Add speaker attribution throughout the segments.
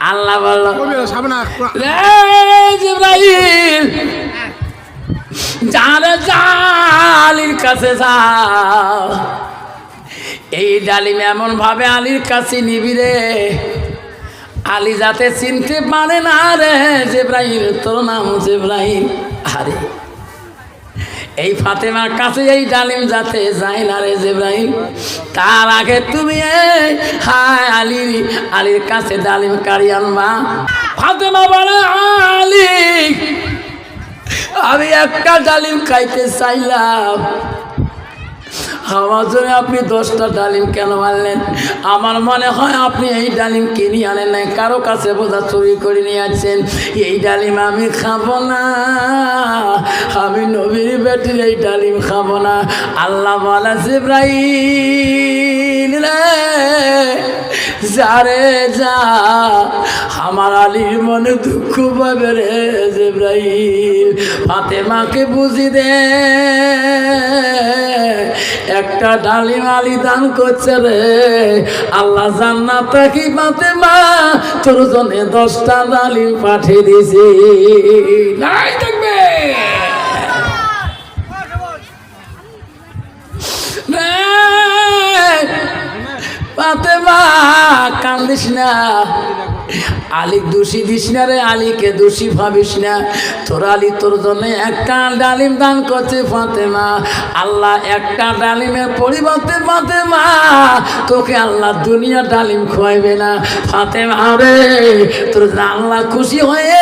Speaker 1: আল্লাহ বলল
Speaker 2: কবি সামনে
Speaker 1: "এই জিবরাইল যারে জালির কাছে যাও। এই ডালিম এমন ভাবে আলীর কাছে নিবি রে। আলী যাতে চিনতে পারে না রে জেব্রাহিম তোর নাম জেব্রাহিম আরে এই ফাতেমার কাছে এই ডালিম যাতে যাই না রে জেব্রাহিম তার আগে তুমি হায় আলী আলীর কাছে ডালিম কারি আনবা। ফাতেমা বলে, আলী, আমি একটা ডালিম খাইতে চাইলাম। আমার জন্য আপনি দশটা ডালিম কেন আনলেন? আমার মনে হয় আপনি এই ডালিম কিনে আনেন নাই, কারও কাছে বোঝা চুরি করে নিয়ে আসছেন। এই ডালিম আমি খাব না, আমি নবীর বেটির এই ডালিম খাব না। আল্লাহ বলা জিব্রাইল রে। যারে যা, আমার আলীর মনে দুঃখ পাবে রে জিব্রাইল। ফাতেমাকে বুঝি দে, একটা ডালিম আলী দান করছে রে। আল্লাহ জান্নাত কি ফাতেমা? তোর জন্য দশটা ডালিম পাঠিয়ে দিয়েছি। থাকবে ফাতেমা, কান্দিস না। আলী দোষী দিস না রে, আলীকে দোষী ভাবিস না। তোর আলী তোর জন্য একটা ডালিম দান করছে ফাতেমা। আল্লাহ একটা ডালিমের পরিবর্তে ফাতেমা, তোকে আল্লাহ দুনিয়া ডালিম খোয়াইবে না। ফাতেমা রে, তোর আল্লাহ খুশি হয়ে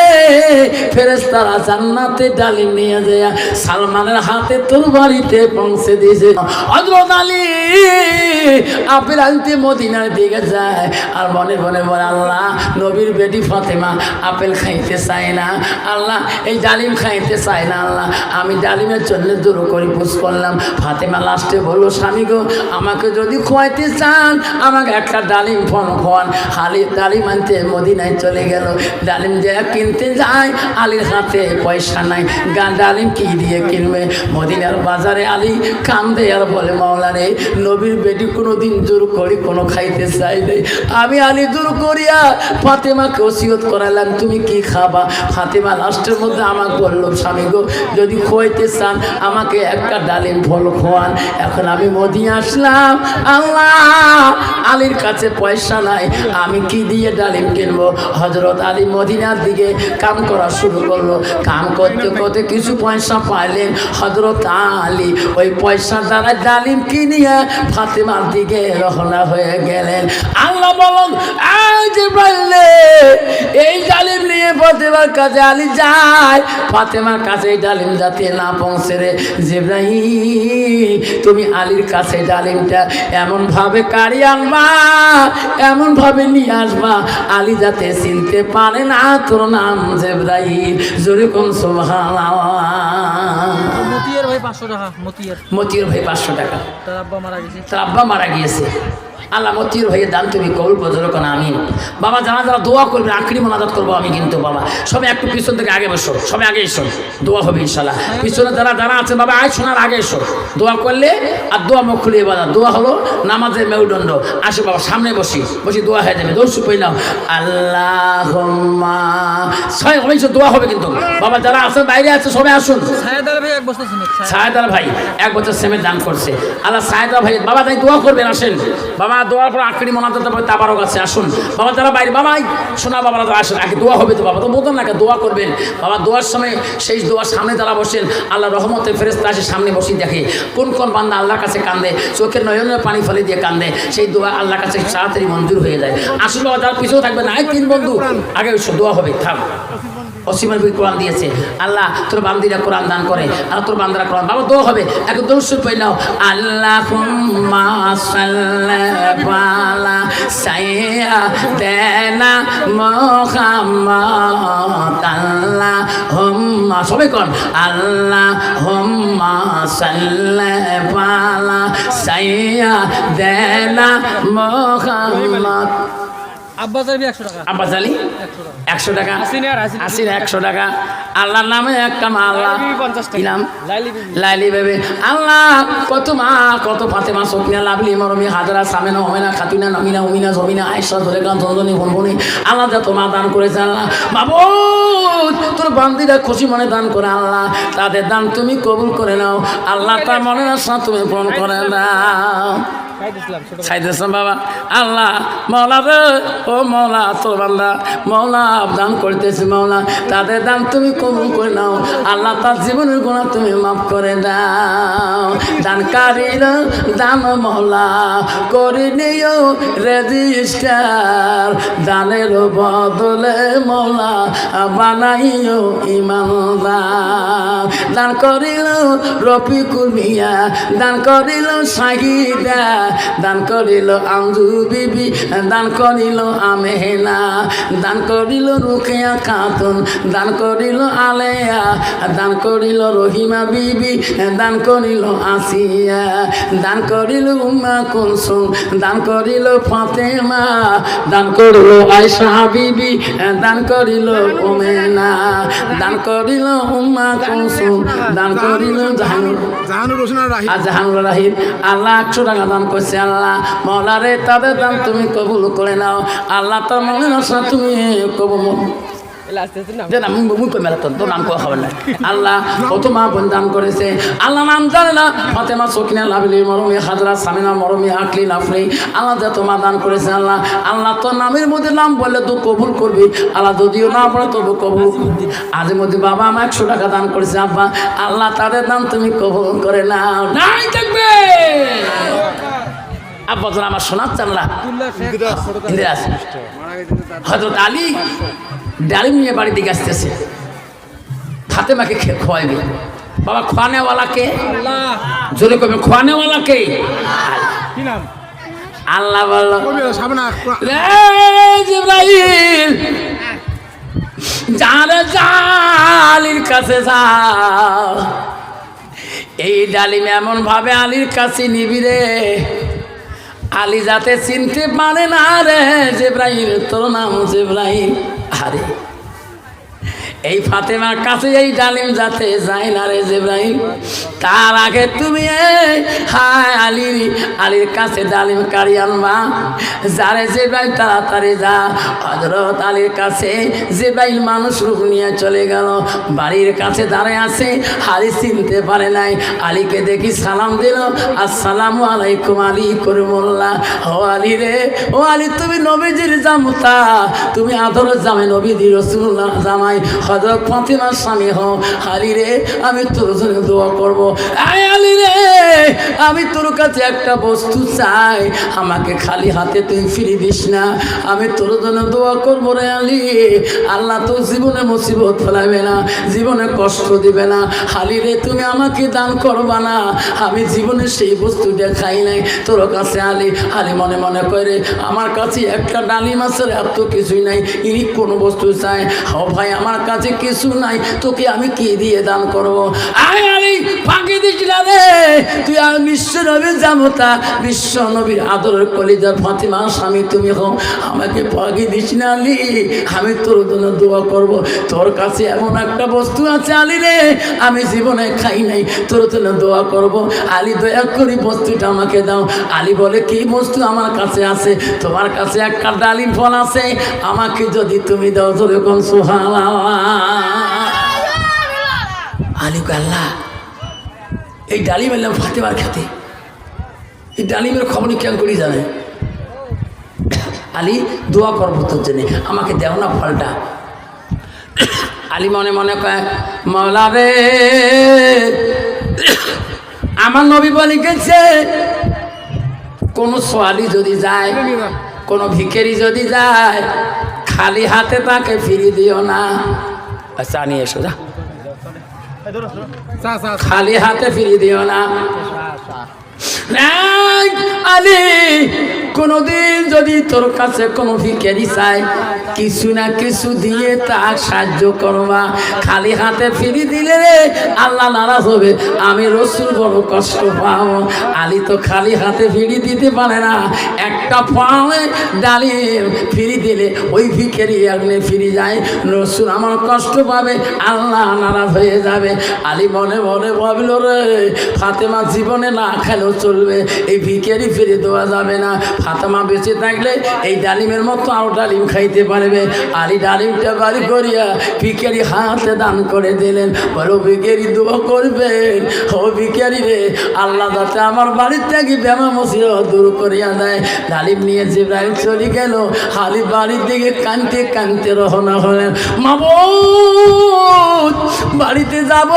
Speaker 1: ফেরেস তারা জান্নাতে ডালিম নিয়ে যায়। সালমানের হাতে তোর বাড়িতে পৌঁছে দিয়েছে। হজরত আলী আপেল আনতে মদিনার দিকে যায় আর মনে মনে বলে, আল্লাহ, নবীর বেটি ফাতেমা আপেল খাইতে চায় না। আল্লাহ, এই ডালিম খাইতে চায় না, আল্লাহ। আমি ডালিমের জন্য দূর করে পুষ করলাম। ফাতেমা লাস্টে বলল, স্বামী গো, আমাকে যদি খোয়াইতে চান, আমাকে একটা ডালিম ফোন খোয়ান হালি ডালিম আনতে মদিনায় চলে গেল। ডালিম যে কিনতে যায়, আলীর হাতে পয়সা নাই। গা ডালিম কি দিয়ে কিনবে? মদিনার বাজারে আলী কান্দে আর বলে মাওলা রে নবীর বেটি কোনো দিন জোর করি কোনো খাইতে চাই নাই। আমি আলী দূর করিয়া ফাতেমাকে ওসিয়ত করালাম, তুমি কি খাবা? ফাতেমা লাস্টের মধ্যে আমাকে বলল, স্বামী গো, যদি খোয়াইতে চান, আমাকে একটা ডালিম ফল খোয়ান। এখন আমি মদিনা আসলাম। আল্লাহ, আলীর কাছে পয়সা নাই, আমি কি দিয়ে ডালিম কিনবো? হজরত আলী মদিনার দিকে কাম করা শুরু করল। কাম করতে করতে কিছু পয়সা পাইলেন। হজরত আলী ওই পয়সা দ্বারা ডালিম কিনিয়ে ফাতেমার দিকে রওনা হয়ে গেলেন। আল্লাহ বলুন এই ডালিম নিয়ে ফাতেমার কাছে আলী যায়। ফাতেমার কাছে এই ডালিম যাতে না পৌঁছে রে। জিব্রাহিম তুমি আলীর কাছে ডালিমটা এমন ভাবে কারি আনবা এমন ভাবে নিয়ে আসবা। আলী যাতে চিনতে পারে না তোর নাম জেব্রাহিম জোরে কোন সোভান
Speaker 3: মতিয়ার ভাই পাঁচশো টাকা মতিয়ার।
Speaker 1: মতির ভাই পাঁচশো টাকা।
Speaker 3: তার আব্বা মারা
Speaker 1: তার আব্বা মারা গিয়েছে। আল্লাহ মতির ভাইয়ের দান তুমি কবুল করো কোন, আমিন। বাবা, যারা যারা দোয়া করবে আখড়ি মোনাজাত করব আমি কিন্তু, বাবা। সবাই একটু পিছন থেকে আগে বসো, সবাই আগে এসো। দোয়া হবে ইনশাল্লাহ পিছনে যারা যারা আছে, বাবা, আয়, শোনার আগে এসো। দোয়া করলে আর দোয়া মুখ খুলিয়ে বাজা দোয়া হলো নামাজের মেরুদণ্ড। আসো, বাবা, সামনে বসি। বসি দোয়া হয়ে যাবে। দৌড় সুপাই নাও। আল্লাহ ছয় দোয়া হবে কিন্তু। বাবা, যারা আছে, বাইরে আছে, সবাই আসুন।
Speaker 3: এক সিমেন্ট
Speaker 1: সাহেদার ভাই, এক বছর সেমের দান করছে। আল্লাহ ভাই, বাবা তাই দোয়া করবেন, আসেন। বাবা দোয়ার পর আখড়ি মনাতে তারপর আসুন। বাবা যারা বাইরে, বাবা, এই শোনা বাবারা তো আগে দোয়া হবে তো বাবা, তো না দোয়া করবেন। বাবা দোয়ার সময় সেই দোয়ার সামনে যারা বসেন আল্লাহ রহমতের ফেরেস্তা আসে সামনে বসে দেখে, কোন কোন বান্দা আল্লাহর কাছে কান্দে, চোখের নয়নের পানি ফেলে দিয়ে কান্দে, সেই দোয়া আল্লাহর কাছে তাড়াতাড়ি মঞ্জুর হয়ে যায়। আসুন বাবা, যারা পিছিয়েও থাকবে না তিন বন্ধু, আগে দোয়া হবে থাক অসীমের বই কোরআন দিয়েছে। আল্লাহ তোর বান্দিরা কোরআন দান করে, আর তোর বান্দারা কোরআন বাবা দোয়া হবে। একদম দৌড় পাই নাও। আল্লাহ সাইয়া দেনা মোহাম্মদ। আল্লাহ হোম্মা সবাই কন আল্লাহ হোম্মা সাল্লা সাইয়া দেনা মোহাম্মদ।
Speaker 3: আব্বাস আলী একশো টাকা।
Speaker 1: আব্বাস আলী?
Speaker 3: একশো টাকা।
Speaker 1: একশো আল্লাহর নামে আল্লাহ নাম?
Speaker 3: লাইলি বেবে।
Speaker 1: আল্লাহ কত মা কত ফাতেমা লাভলি মরমি হাজরা সামেনা হমেনা খাতুনা নমিনা উমিনা জমিনা ভনভনি। আল্লাহ যা তোমা দান করেছে আল্লাহ। বাবু তোর বান্দিরা খুশি মনে দান করে আল্লাহ। তাদের দান তুমি কবুল করে নাও। আল্লাহ তার মনের আশা তুমি পূরণ করে নাও।
Speaker 3: দিছিলাম
Speaker 1: বাবা। আল্লাহ মৌলা রে, ও মৌলা তোর বান্দা। মৌলা দান করতেছি মৌলা তাদের দান তুমি কবুল করে নাও। আল্লাহ, তার জীবনের গুণা তুমি মাফ করে দাও। দানকারীর দান মৌলা করে নিও রেজিস্টার। দানের বদলে মৌলা বানাইও ইমানদার। দান করিল রফিকুল মিয়া, দান করিল শাহিদা। দান করিল আঞ্জু বিবি দান করিল আমেহেনা দান করিল রুকেয়া খাতুন দান করিল আলেয়া দান করিল রহিমা বিবি দান করিল আসিয়া দান করিল উম্মা কুলসুম দান করিল ফাতেমা দান করিল আয়সা বিবি দান করিল ওমেনা দান করিল উম্মা কুলসুম দান করিল জাহানুর
Speaker 2: জাহানুর
Speaker 1: রাহিম আল্লাহ একশো টাকা দান করছে আল্লাহ মৌলারে তাদের দান তুমি কবুল করে নাও। আল্লাহ তো মনে আশা তুমি কবুল না আল্লাহ করেছে। আল্লাহ নাম জানে না। ফাতেমা সকিনা লাভলি মরমি হাজরা সামিনা মরমি আকলি লাফলি আল্লাহ যে দান করেছে আল্লাহ। আল্লাহ তোর নামের মধ্যে নাম বললে তো কবুল করবি। আল্লাহ যদিও না পড়ে তবু কবুল আজের মধ্যে বাবা আমার একশো টাকা দান করেছে আব্বা। আল্লাহ তাদের দান তুমি কবুল করে নাও। নাই থাকবে। আব্বা তোর আমার শোনার চাল্লা ইন্দিরাজ হজরত আলী ডালিম নিয়ে বাড়ি দিকে আসতেছে। ফাতেমাকে খোয়াইবে। বাবা খোয়ানেওয়ালাকে?
Speaker 3: আল্লাহ।
Speaker 1: জোরে কবে খোয়ানেওয়ালাকে?
Speaker 3: কি নাম?
Speaker 1: আল্লাহ বলল
Speaker 2: কবি সামনে
Speaker 1: "এই জিবরাইল যারে জালির কাছে যাও। এই ডালিম এমন ভাবে আলীর কাছে নিবি রে। আলী যাতে চিনতে পারে না রে জেব্রাহিম তোর নাম জেব্রাহিম আরে এই ফাতেমার কাছে এই ডালিম যাতে যায় না রে জেব্রাহিম। তার আগে তুমি হায় আলীর আলীর কাছে ডালিম কারি আনবা। যারে জেব্রাহিম, তাড়াতাড়ি যা। হজরত আলীর কাছে জেব্রাহিম মানুষ রূপ নিয়ে চলে গেল। বাড়ির কাছে দাঁড়ায় আছে আলী চিনতে পারে নাই। আলীকে দেখি সালাম দিল, আসসালামু আলাইকুম আলী করিমুল্লাহ। ও আলী রে, ও আলী, তুমি নবীজির জামতা। তুমি আদর জামে নবীজি রসুল্লাহ জামাই। হজরত ফাতিমার স্বামী হও। আলী রে, আমি তোর জন্য দোয়া করব। আয় আলী রে, আমি তোর কাছে একটা বস্তু চাই। আমাকে খালি হাতে তুই ফিরে দিস না। আমি তোর জন্য দোয়া করব রে আলী। আল্লাহ তো জীবনে মুসিবত ফেলাবে না, জীবনে কষ্ট দিবে না। আলী রে, তুমি আমাকে দান করবা না। আমি জীবনে সেই বস্তু দেখাই নাই। তোর কাছে আলী আলী মনে মনে করে আমার কাছে একটা ডালি মাছের এত কিছুই নাই। ইনি কোনো বস্তু চাই ও ভাই, আমার কাছে কিছু নাই। তোকে আমি কি দিয়ে দান করব? আয় আলী ফাঁকি দিস না রে। তুই আর বিশ্ব নবীর জামতা, বিশ্ব নবীর আদরের কলিজার ফাতিমা স্বামী তুমি হও। আমাকে ফাঁকি দিস না, আলী। আমি তোর জন্য দোয়া করব। তোর কাছে এমন একটা বস্তু আছে, আলি রে। আমি জীবনে খাই নাই, তোর জন্য দোয়া করব। আলী, দয়া করি বস্তুটা আমাকে দাও। আলী বলে, কি বস্তু আমার কাছে আছে? তোমার কাছে একটা ডালিম ফল আছে। আমাকে যদি তুমি দাও তোর কোন সুহালা আলী আল্লাহ এই ডালিম এলাম ফাতেমার খেতে এই ডালিমের খবর কেন করি জানে। আলী, দোয়া করব তোর জন্যে। আমাকে দেও না ফলটা। আলী মনে মনে কয়, মৌলা রে, আমার নবী বলি গেছে, কোনো সোয়ালি যদি যায়, কোনো ভিখেরি যদি যায়, খালি হাতে তাকে ফিরিয়ে দিও না। আচ্ছা নিয়ে এসো যা।
Speaker 2: চা চা
Speaker 1: খালি হাতে ফিরিয়ে দিও না। আলী, কোনদিন যদি তোর কাছে কোনো ভিখারি চাই কিছু না কিছু দিয়ে তার সাহায্য করবা। খালি হাতে ফিরি দিলে আল্লাহ নারাজ হবে, আমি রসুল বড় কষ্ট পাবো। আলী তো খালি হাতে ফিরি দিতে পারে না, একটা পাওয়ে ডালি ফিরি দিলে ওই ভিখারি আগুনে ফিরে যায়। রসুল আমার কষ্ট পাবে, আল্লাহ নারাজ হয়ে যাবে। আলী মনে মনে ভাবিল রে, ফাতেমা জীবনে না খেলেও চলবে। এই ভিখারি ফিরে দেওয়া যাবে না। ফাতেমা বেঁচে থাকলে এই ডালিমের মতো আরও ডালিম খাইতে পারবে। আলী ডালিমটা বাড়ি করিয়া ভিখারি হাতে দান করে দিলেন। বলো, ভিখারি দোয়া করবেন? ও ভিখারি রে, আল্লাহ যাতে আমার বাড়ির থেকে ব্যামা মসির দূর করিয়া দেয়। ডালিম নিয়ে জিব্রাইল চলে গেল। হালি বাড়ির দিকে কানতে কানতে রহনা হলেন। মাবুদ, বাড়িতে যাব?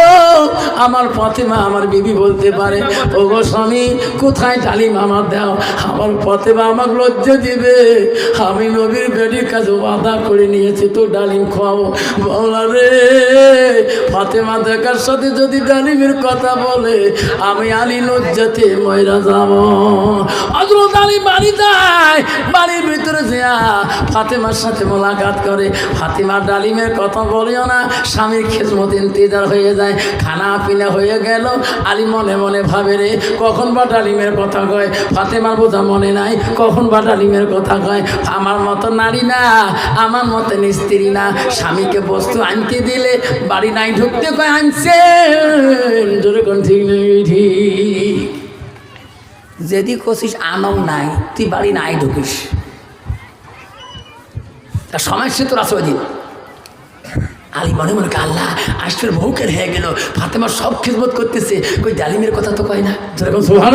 Speaker 1: আমার ফতেমা আমার বিবি বলতে পারে ও গো স্বামী কোথায় ডালিম আমার দাও? আমার ফতেমা আমাকে লজ্জা দিবে। আমি নবীর বেডির কাছে বাধা করে নিয়েছি তো ডালিম খাওয়াবো বলা রে, ফাতেমা দেখার সাথে যদি ডালিমের কথা বলে, আমি আলী লজ্জাতে ময়রা যাব। বাড়ি যায়, বাড়ির ভিতরে যা ফাতেমার সাথে মোলাকাত করে। ফাতেমা ডালিমের কথা বলেও না, স্বামীর খেসমত হয়ে যায় খানা পিনা হয়ে গেল। আলী মনে মনে ভাবে রে, কখন বা ডালিমের কথা কয় ফাতেমার বোঝা মনে নাই, কখন বা ডালিমের কথা কয়? আমার মতো নারী না, আমার মতো স্ত্রী না। স্বামীকে বস্তু আনতে দিলে বাড়ি নাই ঢুকতে কয়, আনছে। যেরকম যদি কষিস আনাও নাই, তুই বাড়ি নাই ঢুকিস। সমস্যা তোর আছে ওই দিন আলী মনে মনে আল্লাহ আশ্রের বউকের হয়ে গেল। ফাতেমা সব খিদমত করতেছে। কই ডালিমের কথা তো কয় না? যেরকম সুহান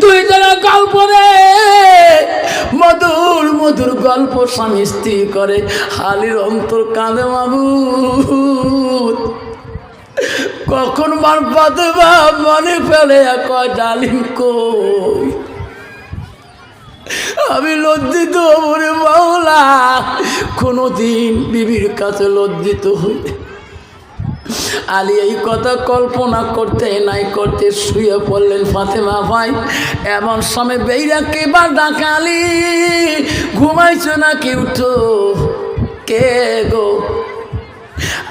Speaker 1: দুই রে। মধুর মধুর গল্প স্বামী স্ত্রী করে। হালির অন্তর কাঁদে মাবুদ। কখন বার পাতে বা মনে ফেলে কয় ডালিম কই? আমি লজ্জিত মনে মাওলা, কোনোদিন বিবির কাছে লজ্জিত হই আলী এই কথা কল্পনা করতে নাই, করতে শুয়ে পড়লেন ফাতেমা ভাই। এমন সময় বেইরা কে বা ডাকালি ঘুমাইছো না কি উঠো। কে গো?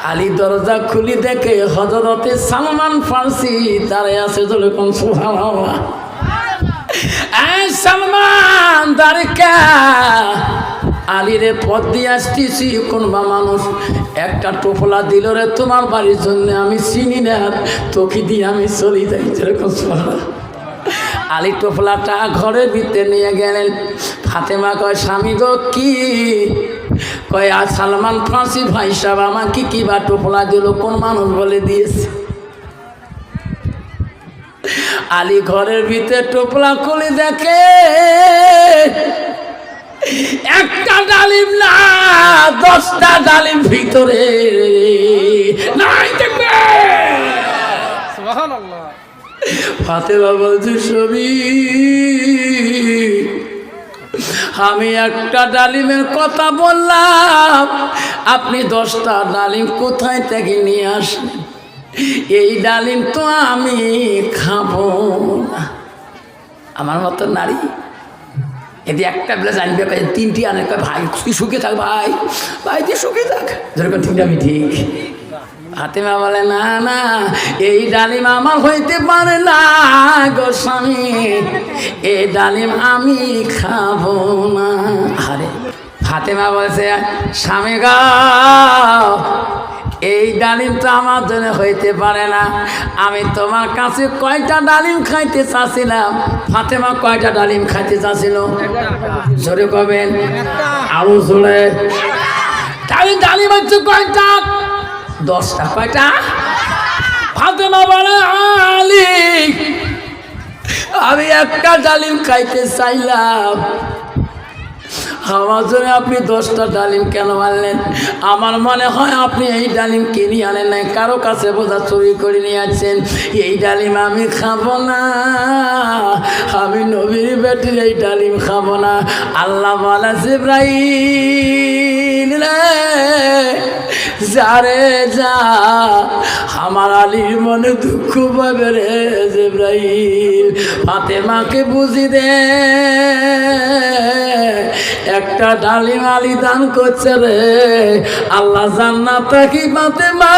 Speaker 1: আলী দরজা খুলি দেখে হজরতে সালমান ফার্সি তারে আছে তো কোন সালমান দারিকা আলিরে পথ দিয়ে আসতেছি, কোন বা মানুষ একটা টোপলা দিল রে তোমার বাড়ির জন্য, আমি চিনি না, তোকে দিয়ে আমি চলি যাই, যেরকম আলী টোপলাটা ঘরের ভিতরে নিয়ে গেলেন। ফাতেমা কয়, স্বামী গো, কি? কয়, আর সালমান ফাঁসি ভাই সাহেব আমাকে কি বা টোপলা দিল, কোন মানুষ বলে দিয়েছে? আলী ঘরের ভিতরে টোপলা খুলে দেখে একটা ডালিম না দশটা ডালিম ভিতরে। নাই দেখবে।
Speaker 3: সুবহানাল্লাহ।
Speaker 1: ফাতেমা বলছে ছবি আমি একটা ডালিমের কথা বললাম আপনি দশটা ডালিম কোথায় থেকে নিয়ে আসেন এই ডালিম তো আমি খাব আমার মতো নারী। এদি একটা বেলা জানবে তিনটি আনে ভাই, তুই সুখে থাক ভাই ভাই, তুই সুখে থাক। যেরকম ঠিক আমি ঠিক। হাতিমা বলে, না না, এই ডালিম আমার হইতে পারে না গো স্বামী। এই ডালিম আমি খাব না। আরে ফাতেমা বলছে, স্বামী গা এই ডালিম তো আমার জন্য হইতে পারে না। আমি তোমার কাছে কয়টা ডালিম খাইতে চাচ্ছিলাম? ফাতেমা কয়টা ডালিম খাইতে চাচ্ছিল? জোরে কবেন। আরও জোরে। ডালিম হচ্ছে কয়টা? দশটা। কয়টা? ফাতেমা বলে, আলী, আমি একটা ডালিম খাইতে চাইলাম। আমার জন্য আপনি দশটা ডালিম কেন আনলেন? আমার মনে হয় আপনি এই ডালিম কিনে আনেন নাই, কারও কাছে বোঝা চুরি করে নিয়ে আছেন এই ডালিম আমি খাব না, আমি নবীর বেটির এই ডালিম খাব না। আল্লাহ বলা জিব্রাইল রে যারে যা, আমার আলীর মনে দুঃখ পাবে রে জেব্রাহিম ফাতেমাকে বুঝি দে, একটা ডালিম আলী দান করছে রে। আল্লাহ জান্নাত কি ফাতেমা,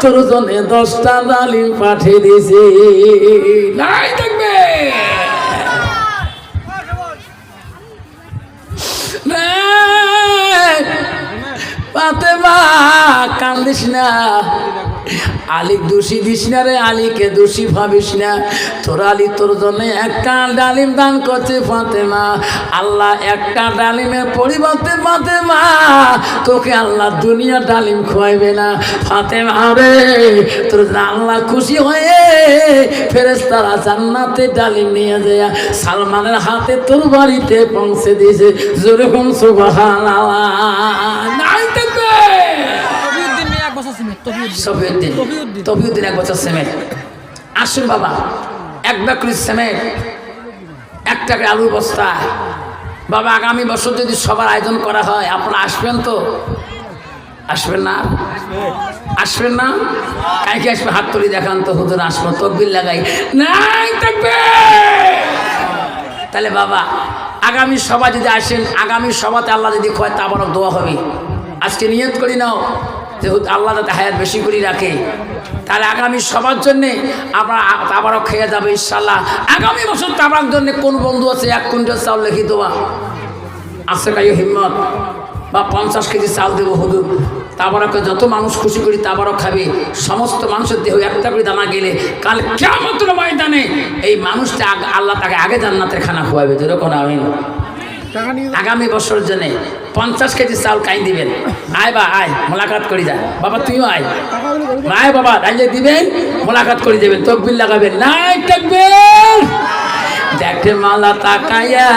Speaker 1: তোর জন্য দশটা ডালিম পাঠিয়ে দিছি নাই থাকবে ফাতেমা কান্দিস না। আলিক দোষী দিস না রে, আলীকে দোষী ভাবিস না। তোর আলী তোর জন্য একটা ডালিম দান করছে ফাতেমা। আল্লাহ একটা ডালিমের পরিবর্তে ফাতেমা, তোকে আল্লাহ দুনিয়া ডালিম খোয়াইবে না। ফাতেমা রে, তোর আল্লাহ খুশি হয়ে ফেরেস তারা জান্নাতে ডালিম নিয়ে যায়। সালমানের হাতে তোর বাড়িতে পৌঁছে দিয়েছে। জোরে কম সুবাহান নাই থাকবে
Speaker 3: তবিউদ্দিন মেয়ে এক বছর সিমেন্ট তবিউদ্দিন
Speaker 1: সফিউদ্দিন
Speaker 3: তফিউদ্দিন।
Speaker 1: এক বছর সেমেন্ট আসুন বাবা, এক বাকরি সেমেন্ট এক টাকা আলুর বস্তা। বাবা, আগামী বছর যদি সবার আয়োজন করা হয়, আপনারা আসবেন তো? আসবেন না? আসবেন না? কাইকে আসবে, হাত তুলি দেখান তো, হুজুর আসব, তকবির লাগাই। নাই থাকবে! তাহলে বাবা, আগামী সভা যদি আসেন, আগামী সভাতে আল্লাহ যদি কয়, তা আবারও দোয়া হবে। আজকে নিয়ত করি নাও। যে হুত আল্লাহ যাতে হায়াত বেশি করে রাখে, তাহলে আগামী সবার জন্যে আমরা আবারও খেয়ে যাবে ইনশাল্লাহ আগামী বছর তাবার জন্য কোন বন্ধু আছে? এক কুইন্টাল চাউল লিখি দেওয়া। আছে কাইও হিম্মত। বা পঞ্চাশ কেজি চাল দেবো হুদুর তাবারকে যত মানুষ খুশি করি তাবারও খাবে, সমস্ত মানুষের দেহ একটা করে দানা গেলে, কাল কেমন ময়দানে এই মানুষটা আল্লাহ তাকে আগে জান্নাতের খানা খোয়াবে যেরকম আমি আগামী বছর জন্য পঞ্চাশ কেজি চাউল কাই দিবেন। আয় বা আয় মোলাকাত করি যা। বাবা তুইও আয়। আয় বাবা তাইলে দিবেন মোলাকাত করে দেবেন তকবির লাগাবেন। নাই থাকবেন দেখে মালা তাকাইয়া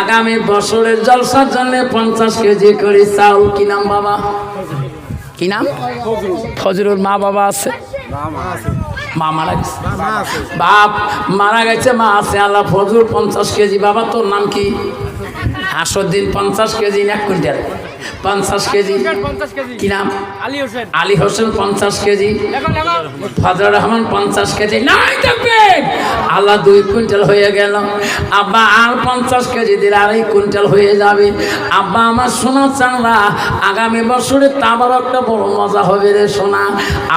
Speaker 1: আগামী বছরের জলসার জন্য পঞ্চাশ কেজি করে চাউল কি নাম বাবা? কি নাম? ফজরুল মা বাবা আছে? মা মারা গেছে। বাপ মারা গেছে মা আছে। আল্লাহ ফজরুল পঞ্চাশ কেজি। বাবা তোর নাম কি? হাসুদ্দিন পঞ্চাশ কেজি এক কুইন্টাল? পঞ্চাশ কেজি। কি নাম?
Speaker 3: আলী হোসেন।
Speaker 1: আলী হোসেন পঞ্চাশ কেজি। ফজর রহমান পঞ্চাশ কেজি। নাই থাকবেন আল্লাহ দুই কুইন্টাল হয়ে গেল। আব্বা আর পঞ্চাশ কেজি দিলে আড়াই কুইন্টাল হয়ে যাবে। আব্বা আমার সোনা চাংলা আগামী বছরে তাবার একটা বড় মজা হবে রে সোনা।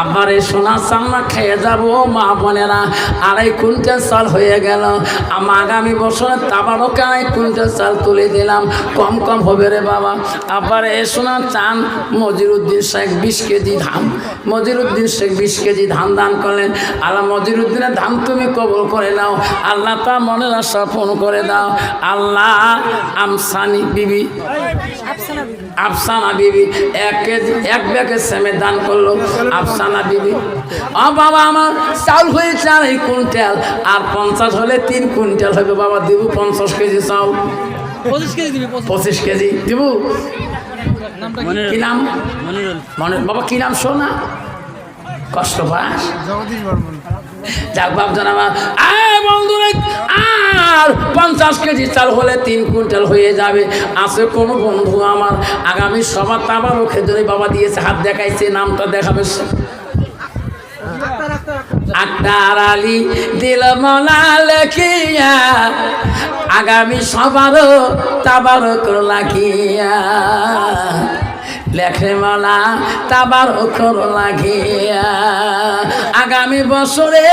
Speaker 1: আব্বার এই সোনা চাংলা খেয়ে যাব মা বোনেরা। আড়াই কুইন্টাল চাল হয়ে গেল। আমার আগামী বছরে তাবারকে আড়াই কুইন্টাল চাল তুলে দিলাম। কম কম হবে রে বাবা। আবার এ সোনা চান মজিরুদ্দিন শেখ বিশ কেজি ধান মজিরুদ্দিন শেখ বিশ কেজি ধান দান করলেন। আল্লাহ মজিরুদ্দিনের ধান তুমি কবল করে নাও আল্লাহ তা মনের আশা পূর্ণ করে দাও। আল্লাহ আমসানি বিবি আফসানা বিবি এক কেজি এক ব্যাগের সেমে দান করল। আফসানা বিবি ও বাবা আমার চাউল হয়েছে আর এই কুইন্টাল আর পঞ্চাশ হলে তিন কুইন্টাল হবে। বাবা দেবো পঞ্চাশ কেজি চাউল
Speaker 3: পঁচিশ কেজি দিবি?
Speaker 1: কি? নাম?
Speaker 3: মনিরুল।
Speaker 1: বাবা কি নাম শোনা কষ্ট পাস? যাক আয় বন্ধুরে আর পঞ্চাশ কেজি চাল হলে তিন কুইন্টাল হয়ে যাবে। আছে কোনো বন্ধু আমার? আগামী সবার তাবারও খেজুরি বাবা দিয়েছে হাত দেখাইছে নামটা দেখাবে। আক্তার আলী দিল মলা লেখিয়া আগামী সবারও তাবারক লাগিয়া লেখে মালা তাবার ওখর লাগিয়া। আগামী বছরে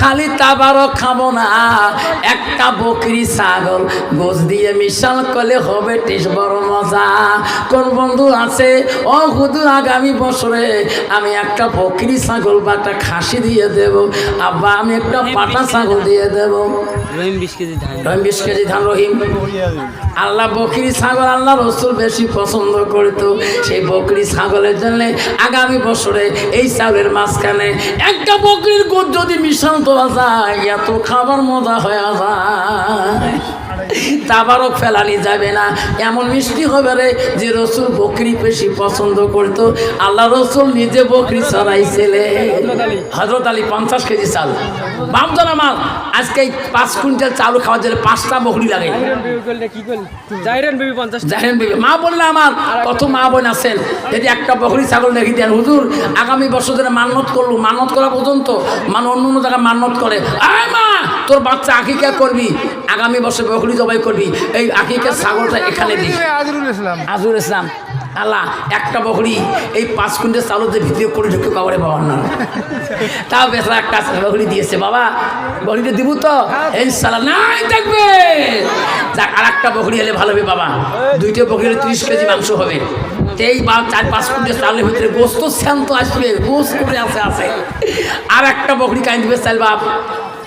Speaker 1: খালি তাবারও খাব না। একটা বকরি ছাগল গোস দিয়ে মিশাল করলে হবে টেস বড় মজা। কোন বন্ধু আছে? ও হুদু আগামী বছরে আমি একটা বকরি ছাগল বা একটা খাসি দিয়ে দেব। আব্বা আমি একটা পাটা ছাগল দিয়ে দেব।
Speaker 3: রহিম বিশ কেজি ধান।
Speaker 1: রহিম বিশ কেজি ধান রহিম। আল্লাহ বকরি ছাগল আল্লাহ রসুল বেশি পছন্দ করতো। সেই বকরি ছাগলের জন্য আগামী বছরে এই চাউলের মাঝখানে একটা বকরির গোদ যদি মিশ্রণ তোলা যায় এত খাবার মজা হয়ে যায়। তাবারক ফেলানি যাবে না। এমন মিষ্টি হবে রে যে রসুল বকরি বেশি পছন্দ করতো। আল্লাহ রসুল নিজে বকরি চড়াইছিলে হজরত আলী। পঞ্চাশ কেজি চাল। বামজন আমার আজকে এই পাঁচ কুইন্টাল চালু খাওয়ার জন্য পাঁচটা বকরি লাগে। মা বললে আমার কত মা বোন আছেন? যদি একটা বকরি ছাগল রেখে দেন হুজুর আগামী বছর ধরে মান্নত করল। মান্নত করা পর্যন্ত মানে অন্য অন্য জায়গায় মান্নত করে। আয় মা! তোর বাচ্চা আকিকা করবি? আগামী বছর বকরি জবাই করবি। এই আকিকা ছাগলটা এখানে দিস।
Speaker 2: আজরুল ইসলাম।
Speaker 1: ইসলাম। আল্লাহ একটা বকরি এই পাঁচ কুইন্টাল চালুতে ভিতরে করে ঢুকে কবরে পাওয়ার না তাও বেসরা একটা বকরি দিয়েছে। বাবা বকরিটা দিব তো? এই সালা নাই দেখবে যাক আর একটা বকরি এলে ভালো হবে বাবা। দুইটা বকরি হলে ত্রিশ কেজি মাংস হবে। এই বা চার পাঁচ কুইন্টাল চালের ভিতরে গোস্ত শ্যান্ত আসবে গোস্ত করে আছে আছে। আর একটা বকরি কাইন দিবে চাল বাপ।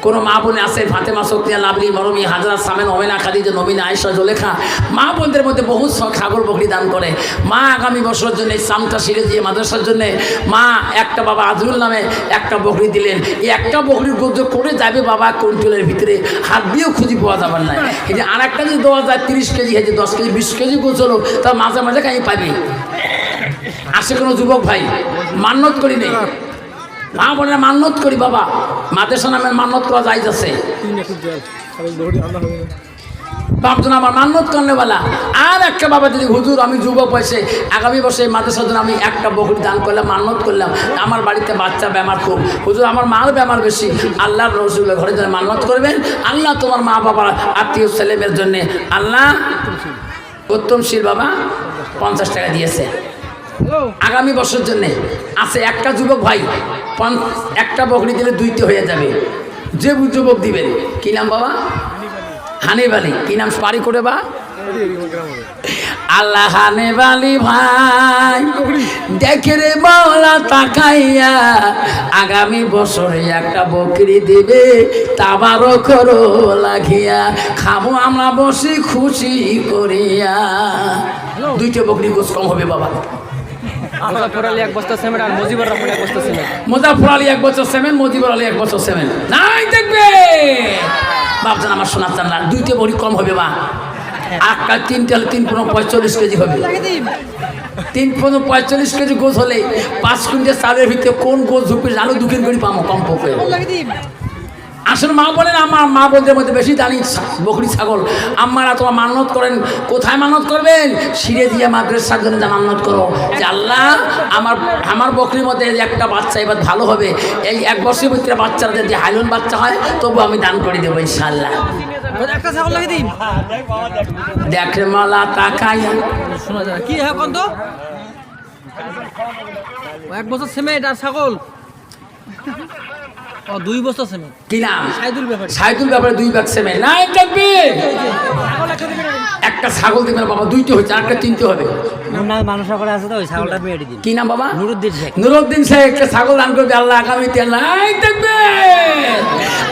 Speaker 1: কোনো মা বোনে আছে, ফাতেমা শক্তিয়া লাভলি মরমি হাজরা সামেন ওমেনা খাদিজা, নবীনা আয়সা জোলেখা, মা বোনদের মধ্যে বহু স- ছাগল বকরি দান করে। মা আগামী বছরের জন্য সামটা সিরে দিয়ে মাদ্রাসার জন্য মা একটা বাবা আজরুল নামে একটা বকরি দিলেন। এই একটা বকরির গোজ করে যাবে বাবা কুইন্টালের ভিতরে। হাত দিয়েও খুঁজি পাওয়া যাবে না এই যে আর একটা যদি দেওয়া যায়, তিরিশ কেজি হয়েছে দশ কেজি, বিশ কেজি গোছ হলো তার মাঝে মাঝে কাই পাবি। আসে কোনো যুবক ভাই মান্যত করি নেই? মা বোনেরা মান্যত করি বাবা। মাদ্রাসা নামে মান্যত করা যাইতেছে বাপজন আমার মান্যত করলেওয়ালা আর একটা বাবা যদি হুজুর, আমি যুবক বয়সে আগামী বছর মাদ্রাসার জন্য আমি একটা বকরি দান করলাম মান্যত করলাম। আমার বাড়িতে বাচ্চা বেমার খুব। হুজুর, আমার মার বেমার বেশি। আল্লাহর রসুলের ঘরে জন্য মান্যত করবেন, আল্লাহ তোমার মা বাবার আত্মীয় ছেলেমেয়ের জন্যে আল্লাহ উত্তমশীল বাবা পঞ্চাশ টাকা দিয়েছে। আগামী বছর জন্য আছে একটা যুবক ভাই, পন- একটা বকরি দিলে দুইটি হয়ে যাবে। যে যুবক দিবেন, কি নাম বাবা? হানিফ আলী কি নাম পারি করে বা? আল্লাহ হানিফ আলী ভাই, দেখে রে মাওলা তাকাইয়া, আগামী বছরে একটা বকরি দিবে তাবারও করো লাগিয়া খাব আমরা বসে খুশি করিয়া। দুইটা বকরি গোস কম হবে বাবা।
Speaker 3: মুজাফর আলী এক বস্তা সিমেন্ট এক বস্তা সিমেন্ট
Speaker 1: মুজাফর আলী এক বছর সেভেন মুজিবুর আলী এক বছর সেভেন নাই দেখবে! বাপজান আমার শোনা চান না দুইটা বড়ি কম হবে বা। একটা তিনটে হলে তিন পনেরো পঁয়তাল্লিশ কেজি হবে। তিন পনেরো পঁয়তাল্লিশ কেজি গোছ হলে পাঁচ কুইন্টাল চালের ভিতরে কোন গোছ ঢুকবে জানো? দু কেজি পাবো কম পক্ষে আসলে মা বলেন আমার মা বোনদের মধ্যে বেশি জানি বকরি ছাগল। আম্মারা তোমার মান্নত করেন কোথায় মানত করবেন? সিঁড়ে দিয়ে মাদ্রাসার জন্য যা মান্নত করো। যে আল্লাহ আমার আমার বকরির মধ্যে একটা বাচ্চা এবার ভালো হবে। এই এক বছরের ভিতরে বাচ্চারা যদি হাইলন বাচ্চা হয় তবু আমি দান করে দেবো ইনশাল্লাহ
Speaker 3: একটা ছাগল লাগিয়ে দিন।
Speaker 1: দেখে মালা
Speaker 3: শোনা যায়। কি হ্যাঁ ও এক বছর সিমেন্ট আর ছাগল। দুই বছর সিমেন্ট
Speaker 1: কি নাম?
Speaker 3: সাইদুল ব্যাপারে।
Speaker 1: সাইদুল ব্যাপারে দুই ব্যাগ সেমে নাই দেখবি একটা ছাগল দেবেন বাবা দুইটা হচ্ছে একটা তিনটে হবে।
Speaker 3: মানুষ করে আছে তো ওই ছাগলটা মেয়ে দিন
Speaker 1: কি নাম বাবা?
Speaker 3: নুরুদ্দিন শেখ।
Speaker 1: নুরুদ্দিন সাহেব একটা ছাগল দান করবে আল্লাহ আগামীতে নাই দেখবে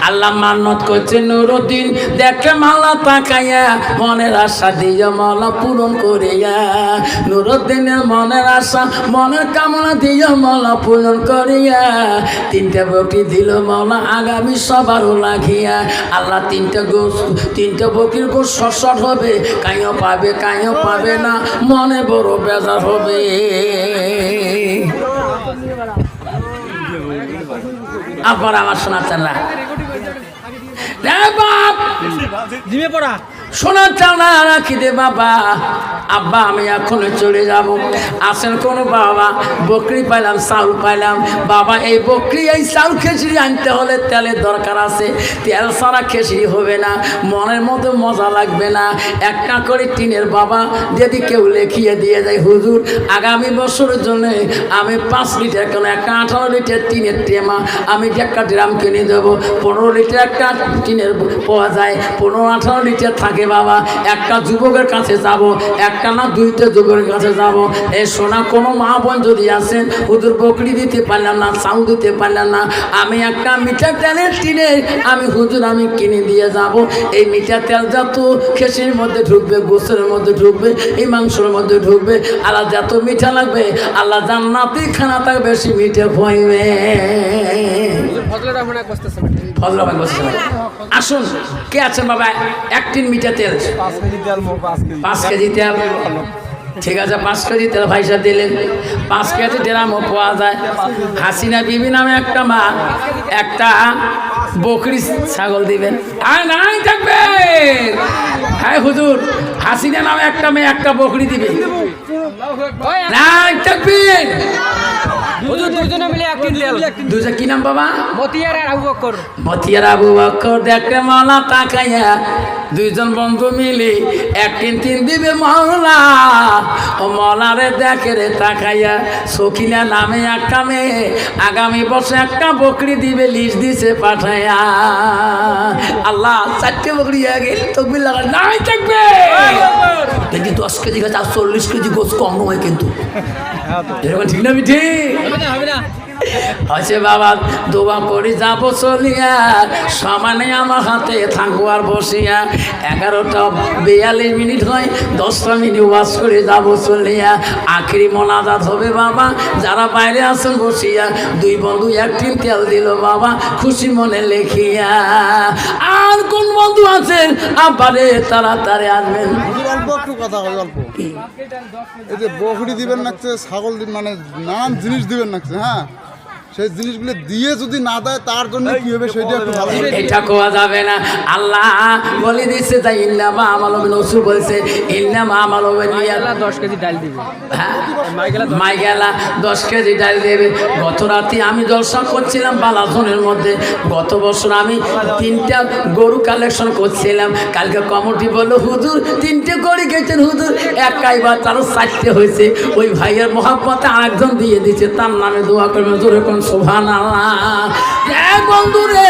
Speaker 1: আল্লাহ মান্নত করছে নুরুদ্দিন দেখে মালা তাকাইয়া মনের আশা দিয়ে মালা পূরণ করিয়া। নুরুদ্দিনের মনের আশা মনের কামনা দিয়ে মালা পূরণ করিয়া। তিনটা বকরি দিল মালা আগামী সবারও লাগিয়া আল্লাহ তিনটা গোস, তিনটা বকির গোস সট হবে। কাইও পাবে কাইও পাবে না, মনে বড় বেজার হবে। আবার আমার শোনা
Speaker 3: না।
Speaker 1: শোনা চালা রাখি দে বাবা। আব্বা, আমি এখন চলে যাব। আসেন কোন বাবা, বকরি পাইলাম, চাউল পাইলাম। বাবা, এই বকরি, এই চাউল খেসড়ি আনতে হলে তেলের দরকার আছে। তেল ছাড়া খেসড়ি হবে না, মনের মতো মজা লাগবে না। একটা করে টিনের বাবা, যদি কেউ লেখিয়ে দিয়ে যায়, হুজুর, আগামী বছরের জন্য আমি পাঁচ লিটার কেন? একটা আঠারো লিটার টিনের টেমা, আমি একটা ড্রাম কিনে দেবো। পনেরো লিটার একটা টিনের পাওয়া যায়, পনেরো আঠারো লিটার থাকে বাবা, একটা যুবকের কাছে যাব, একটা না দুইটা যুবকের কাছে যাব। এই সোনা, কোনো মা বোন যদি আসেন, হুজুর বকরি দিতে পারলাম না চাউ দিতে পারলাম না, আমি একটা মিঠা তেলের টিনে আমি হুজুর, আমি কিনে দিয়ে যাব। এই মিঠা তেল যত খেসির মধ্যে ঢুকবে গোসের মধ্যে ঢুকবে, এই মাংসের মধ্যে ঢুকবে, আল্লাহ যত মিঠা লাগবে, আল্লাহ জান্নাতি খানা তাক বেশি মিঠে
Speaker 3: রহমান এক বস্তা সিমেন্ট
Speaker 1: ফজল ভাই বসে আসুন কে আছেন বাবা? একটিন মিটার তেল।
Speaker 2: পাঁচ কেজি তেল
Speaker 1: ঠিক আছে পাঁচ কেজি তেল ভাইসা দিলেন। পাঁচ কেজি ড্রামও পাওয়া যায়। হাসিনা বিবি নামে একটা মা একটা বকরি ছাগল দিবেন। আর নাই থাকবে। হ্যাঁ হুজুর হাসিনা নামে একটা মেয়ে একটা বকরি দিবে। নাই থাকবেন
Speaker 3: হুজুর দুজনে মিলে একদিন তেল
Speaker 1: দুজা কি নাম বাবা?
Speaker 3: মতিয়ার আর আবু বকর
Speaker 1: মতিয়ার আবু বকর দেখে মাওলা তাকাইয়া দুইজন বন্ধু মিলি এক তিন তিন দিবে মাওলা ও মলারে দেখে রে তাকাইয়া সখিনা নামে একটা মেয়ে আগামী বছর একটা বকরি দিবে লিস্ট দিছে পাঠাইয়া। আল্লাহ চারটে বকরি গেল তকবির লাগা নাই থাকবে। দেখি দশ কেজি গাছ আর চল্লিশ কেজি গোছ কম নয় কিন্তু। এরকম ঠিক না মিঠি
Speaker 3: হবে না
Speaker 1: আছে বাবা দোয়া করি যাব চলিয়া। সমানে আমার হাতে থাকব আর বসিয়া। এগারোটা বিয়াল্লিশ মিনিট হয় দশটা মিনিট ওয়াশ করে যাব চলিয়া। আখরি মোনাজাত হবে বাবা যারা বাইরে আছেন বসিয়া। দুই বন্ধু একদিন তেল দিল বাবা খুশি মনে লেখিয়া। আর কোন বন্ধু আছেন? আবারে তাড়াতাড়ি আসবেন।
Speaker 4: অল্প একটু কথা অল্প। এই যে বকরি দিবেন নাকছে ছাগল মানে নানান জিনিস দিবেন নাকছে হ্যাঁ? সেই জিনিসগুলো দিয়ে যদি না দেয় তার জন্য কি হবে সেটা একটু ভালো
Speaker 1: এটা কোয়া যাবে না? আল্লাহ বলে দিচ্ছে তাই ইন্নামা আমাল নসু বলছে ইন্নামা আমাল
Speaker 3: আল্লাহ দশ কেজি ডাল দিবে।
Speaker 1: হ্যাঁ?
Speaker 3: মাইকেলা
Speaker 1: মাই গেলা দশ কেজি ডাল দেবে। গত রাতে আমি জলসা করছিলাম বালাজনের মধ্যে। গত বছর আমি তিনটা গরু কালেকশন করছিলাম। কালকে কমিটি বলল হুজুর তিনটে গরু গেছেন হুজুর। একাই বা তারও চারটে হয়েছে। ওই ভাইয়ের মহাব্বতে আরেকজন দিয়ে দিচ্ছে তার নামে দোয়া করবে জোরে কোন শোভান বন্ধু রে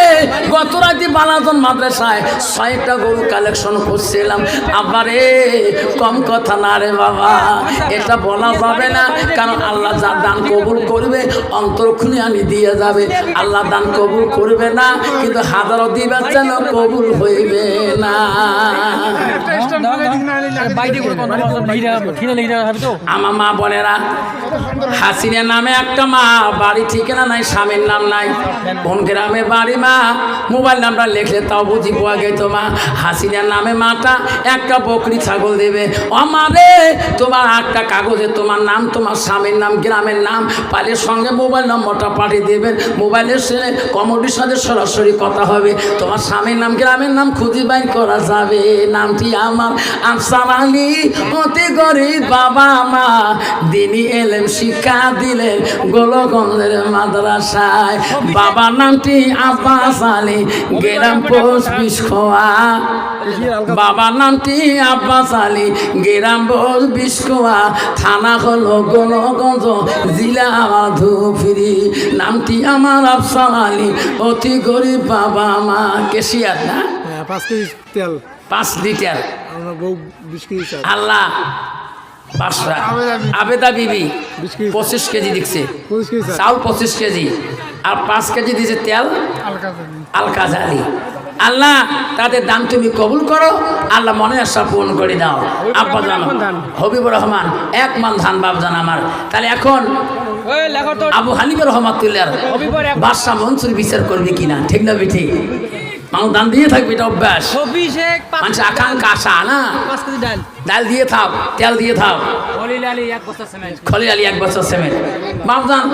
Speaker 1: গত রাতে বালাজন মাদ্রাসায় ছয়টা গরু কালেকশন করছিলাম আবারে কম কথা না রে বাবা, এটা বলা যাবে না, কারণ আল্লাহ যা দান কবুল করবে, অন্তরক্ষণে আমি দিয়ে যাবে। আল্লাহ দান কবুল করবে না, কিন্তু হাজারো দিবার যেন কবুল হইবে না। আমার মা বোনেরা হাসিনা নামে একটা মা, বাড়ি ঠিকানা নাই, স্বামীর নাম নাই। কোন গ্রামে বাড়ি, মা। মোবাইল নাম্বার লিখলে তাও বুঝি পাওয়া গেত, মা। হাসিনার নামে মাটা, একটা বকরি ছাগল দেবে। আমারে তোমার একটা কাগজে তোমার নাম, তোমার স্বামীর নাম, গ্রামের নাম, পালের সঙ্গে মোবাইল নম্বরটা পাঠিয়ে দেবেন। মোবাইলের সে কমিটির সাথে সরাসরি কথা হবে। তোমার স্বামীর নাম, গ্রামের নাম খুঁজে বাইর করা যাবে। নামটি আমার আফসার আলী, অতি গরিব বাবা মা। দিনী এলেম শিক্ষা দিলেন গোলগঞ্জের মাদ্রাসায়। বাবার নামটি আব্বাস আলী গেরাম পোষ বিস্কোয়া বাবার নামটি আব্বাস আলী গেরাম পোষ বিস্কোয়া থানা হলো গোলগঞ্জ জেলা ধুফিরি নামটি আমার আফসার আলী অতি গরিব বাবা মা কেশিয়ার না?
Speaker 2: হ্যাঁ, পাঁচ তেল।
Speaker 1: পাঁচ লিটার। আল্লাহ। বাসরা আবেদা বিবি। পঁচিশ কেজি দিচ্ছে।
Speaker 2: চাল
Speaker 1: চাউল পঁচিশ কেজি আর পাঁচ কেজি দিয়েছে তেল। আলকা জালি আল্লাহ তাদের দান তুমি কবুল করো। আল্লাহ মনে আশা পূরণ করে দাও। আব্বা জান হবিবুর রহমান এক মান ধান বাপ জান আমার। তাহলে এখন আবু হানিবুর রহমাতুল্লাহ বাদশাহ মনসুর বিচার করবে কিনা? ঠিক না বেঠি মানুষ দান দিয়ে থাকবে এটা অভ্যাস। মানুষ আকাঙ্ক্ষা আশা না?
Speaker 3: ডাল।
Speaker 1: দিয়ে থাক তেল দিয়ে থাক। খলিল আলী এক বছর সেমেন্ট। বাপজান